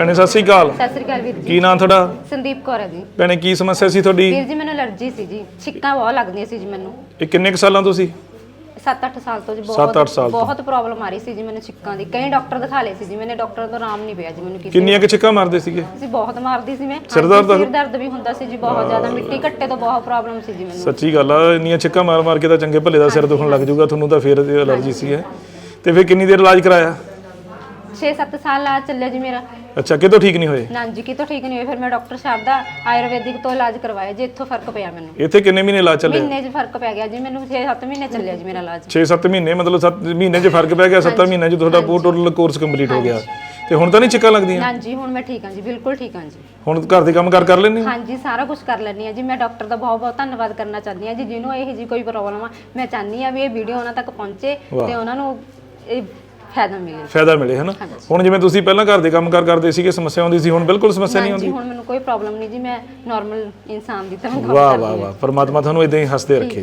ਭੈਣੇ ਸਤਿ ਸ੍ਰੀ ਅਕਾਲ। ਸਤਿ ਸ੍ਰੀ ਅਕਾਲ ਵੀਰ ਜੀ। ਕੀ ਨਾਂ ਤੁਹਾਡਾ? ਸੰਦੀਪ ਕੌਰ ਹੈ ਜੀ। ਭੈਣੇ ਕੀ ਸਮੱਸਿਆ ਸੀ ਤੁਹਾਡੀ? ਵੀਰ ਜੀ ਮੈਨੂੰ ਅਲਰਜੀ ਸੀ ਜੀ। ਛਿੱਕਾਂ ਬਹੁਤ ਲੱਗਦੀਆਂ ਸੀ ਜੀ ਮੈਨੂੰ। ਇਹ ਕਿੰਨੇ ਕੁ ਸਾਲਾਂ ਤੋਂ ਸੀ? 7-8 ਸਾਲ ਤੋਂ ਜੀ ਸੱਤ ਅੱਠ ਸਾਲ ਤੋਂ। ਬਹੁਤ ਪ੍ਰੋਬਲਮ ਆ ਰਹੀ ਸੀ ਜੀ ਮੈਨੂੰ ਛਿੱਕਾਂ ਦੀ। ਕਈ ਡਾਕਟਰ ਦਿਖਾ ਲਏ ਸੀ ਜੀ ਮੈਨੇ ਡਾਕਟਰ ਤੋਂ ਆਰਾਮ ਨਹੀਂ ਪਿਆ ਜੀ ਮੈਨੂੰ ਕਿਸੇ ਕਿੰਨੀਆਂ ਕਿ ਛਿੱਕਾਂ ਮਾਰਦੇ ਸੀਗੇ? ਸੀ ਬਹੁਤ ਮਾਰਦੀ ਸੀ ਮੈਂ। ਸਿਰ ਦਰਦ? ਸਿਰ ਦਰਦ ਵੀ ਹੁੰਦਾ ਸੀ ਜੀ ਬਹੁਤ ਜ਼ਿਆਦਾ। ਮਿੱਟੀ ਘੱਟੇ ਤੋਂ ਬਹੁਤ ਪ੍ਰੋਬਲਮ ਸੀ ਜੀ ਮੈਨੂੰ। ਸੱਚੀ ਗੱਲ ਆ ਇੰਨੀਆਂ ਛਿੱਕਾਂ ਮਾਰ ਮਾਰ ਕੇ ਤਾਂ ਚੰਗੇ ਭਲੇ ਦਾ ਸਿਰ ਦੁਖਣ ਲੱਗ ਜਾਊਗਾ ਤੁਹਾਨੂੰ ਤਾਂ ਫੇਰ ਅਲਰਜੀ ਸੀ ਹੈ। ਤੇ ਫਿਰ ਕਿੰਨੀ ਦੇਰ ਇਲਾਜ ਕਰਾਇਆ? 6-7 ਸਾਲ ਆ ਚੱਲਿਆ ਜੀ ਮੇਰਾ। ਅੱਛਾ ਕਿਤੋਂ ਠੀਕ ਨਹੀਂ ਹੋਏ? ਨਾਂ ਜੀ ਕਿਤੋਂ ਠੀਕ ਨਹੀਂ ਹੋਈ ਫਿਰ ਮੈਂ ਡਾਕਟਰ ਸ਼ਾਰਦਾ ਆਯੁਰਵੈਦਿਕ ਤੋਂ ਇਲਾਜ ਕਰਵਾਇਆ ਜੀ ਇੱਥੋਂ ਫ਼ਰਕ ਪਿਆ ਮੈਨੂੰ। ਇੱਥੇ ਕਿੰਨੇ ਮਹੀਨੇ ਇਲਾਜ ਚੱਲੇ ਮਹੀਨੇ 'ਚ ਫ਼ਰਕ ਪੈ ਗਿਆ ਜੀ ਮੈਨੂੰ 6-7 ਮਹੀਨੇ ਚੱਲਿਆ ਜੀ ਮੇਰਾ ਇਲਾਜ। 6-7 ਮਹੀਨੇ ਮਤਲਬ 7 ਮਹੀਨੇ 'ਚ ਫ਼ਰਕ ਪੈ ਗਿਆ 7 ਮਹੀਨਿਆਂ 'ਚ ਤੁਹਾਡਾ ਪੂਰਾ ਟੋਟਲ ਕੋਰਸ ਕੰਪਲੀਟ ਹੋ ਗਿਆ। ਤੇ ਹੁਣ ਤਾਂ ਨਹੀਂ ਛਿੱਕਾਂ ਲੱਗਦੀਆਂ? ਨਾਂ ਜੀ ਹੁਣ ਮੈਂ ਠੀਕ ਹਾਂ ਜੀ ਬਿਲਕੁਲ ਠੀਕ ਹਾਂ ਜੀ। ਹੁਣ ਘਰ ਦੇ ਕੰਮ ਕਾਰ ਕਰ ਹੋ? ਹਾਂਜੀ ਸਾਰਾ ਕੁਝ ਕਰ ਲੈਣੀ ਆ ਜੀ ਮੈਂ ਡਾਕਟਰ ਦਾ ਬਹੁਤ ਬਹੁਤ ਧੰਨਵਾਦ ਕਰਨਾ ਚਾਹੁੰਦੀ ਆ ਜੀ ਜਿਹਨੂੰ ਇਹ ਜੀ ਕੋਈ ਪ੍ਰੋਬਲਮ ਆ ਮੈਂ ਚਾਹੁੰਦੀ ਆ ਵੀ ਇਹ ਵੀਡੀਓ ਉਹਨਾਂ ਤੱਕ ਪਹੁੰਚੇ। ਤੇ ਉਹਨਾਂ ਨੂੰ ਇਹ ਫਾਇਦਾ ਮਿਲੇ। ਫਾਇਦਾ ਮਿਲੇ ਹਨਾ? ਹੁਣ ਜਿਵੇਂ ਤੁਸੀਂ ਪਹਿਲਾਂ ਘਰ ਦੇ ਕੰਮ ਕਾਰ ਕਰਦੇ ਸੀਗੇ ਸਮੱਸਿਆ ਆਉਂਦੀ ਸੀ ਹੁਣ ਬਿਲਕੁਲ ਸਮੱਸਿਆ ਨਹੀਂ ਹਾਂਜੀ ਆਉਂਦੀ ਹੁਣ ਮੈਨੂੰ ਕੋਈ ਪ੍ਰੋਬਲਮ ਨਹੀਂ ਜੀ ਮੈਂ ਨਾਰਮਲ ਇਨਸਾਨ ਦੀ ਤਰ੍ਹਾਂ ਕੰਮ ਵਾਹ ਕਰਦੀ ਵਾਹ ਹਾਂ। ਵਾਹ। ਪਰਮਾਤਮਾ ਤੁਹਾਨੂੰ ਇਦਾਂ ਹੀ ਹੱਸਦੇ ਰੱਖੇ।